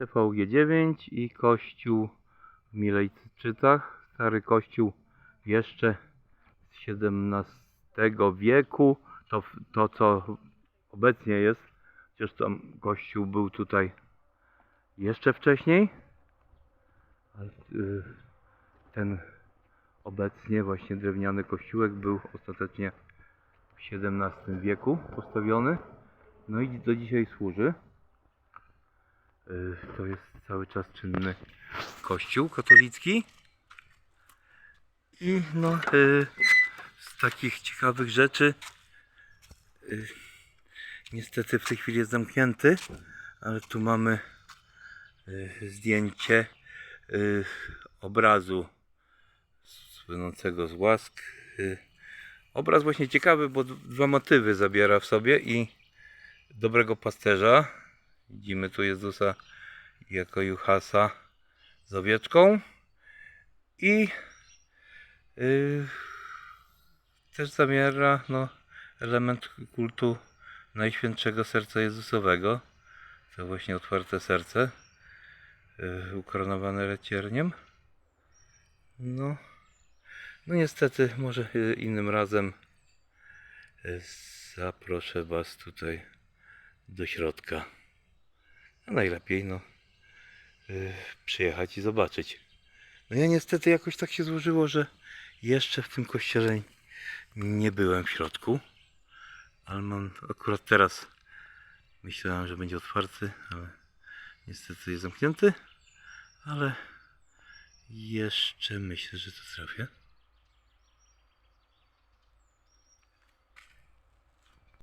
TVG9 i kościół w Milejczycach. Stary kościół jeszcze z XVII wieku. To, to co obecnie jest, chociaż tam kościół był tutaj jeszcze wcześniej. Y, ten obecnie właśnie drewniany kościółek był ostatecznie w XVII wieku postawiony. No i do dzisiaj służy. Y, To jest cały czas czynny kościół katolicki. I no, y, z takich ciekawych rzeczy, y, niestety w tej chwili jest zamknięty, ale tu mamy zdjęcie obrazu słynącego z łask. Obraz właśnie ciekawy, bo dwa motywy zabiera w sobie i dobrego pasterza. Widzimy tu Jezusa jako Juhasa z owieczką i y, też zabiera no, element kultu Najświętszego Serca Jezusowego. To właśnie otwarte serce y, ukoronowane recierniem. No, no niestety, może y, innym razem y, zaproszę Was tutaj do środka. A najlepiej, no, y, przyjechać i zobaczyć. No ja niestety jakoś tak się złożyło, że jeszcze w tym kościele nie byłem w środku. Ale mam akurat teraz myślałem, że będzie otwarty, ale niestety jest zamknięty. Ale jeszcze myślę, że to trafię.